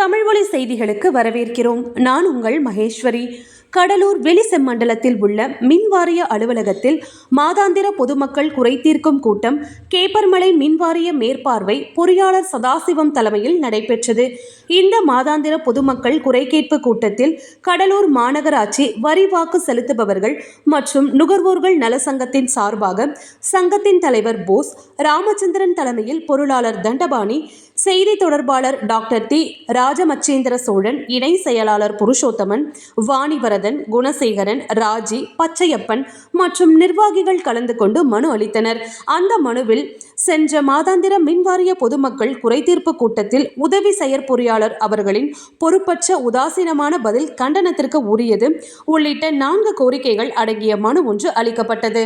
தமிழ்மொழி செய்திகளுக்கு வரவேற்கிறோம். நான் உங்கள் மகேஸ்வரி. கடலூர் வெளிசெம்மண்டலத்தில் உள்ள மின்வாரிய அலுவலகத்தில் மாதாந்திர பொதுமக்கள் குறைதீர்க்கும் கூட்டம் கேப்பர்மலை மின்வாரிய மேற்பார்வை பொறியாளர் சதாசிவம் தலைமையில் நடைபெற்றது. இந்த மாதாந்திர பொதுமக்கள் குறைகேட்பு கூட்டத்தில் கடலூர் மாநகராட்சி வரி வாக்கு செலுத்துபவர்கள் மற்றும் நுகர்வோர்கள் நல சங்கத்தின் சார்பாக சங்கத்தின் தலைவர் போஸ் ராமச்சந்திரன் தலைமையில் பொருளாளர் தண்டபாணி செய்தி தொடர்பாளர் டாக்டர் தி ராஜமச்சேந்திர சோழன் இணை செயலாளர் புருஷோத்தமன் வாணிவரதன் குணசேகரன் ராஜி பச்சையப்பன் மற்றும் நிர்வாகிகள் கலந்து கொண்டு மனு அளித்தனர். அந்த மனுவில் சென்ற மாதாந்திர மின்வாரிய பொதுமக்கள் குறைதீர்ப்பு கூட்டத்தில் உதவி செயற்பொறியாளர் அவர்களின் பொறுப்பற்ற உதாசீனமான பதில் கண்டனத்திற்கு உரியது உள்ளிட்ட நான்கு கோரிக்கைகள் அடங்கிய மனு ஒன்று அளிக்கப்பட்டது.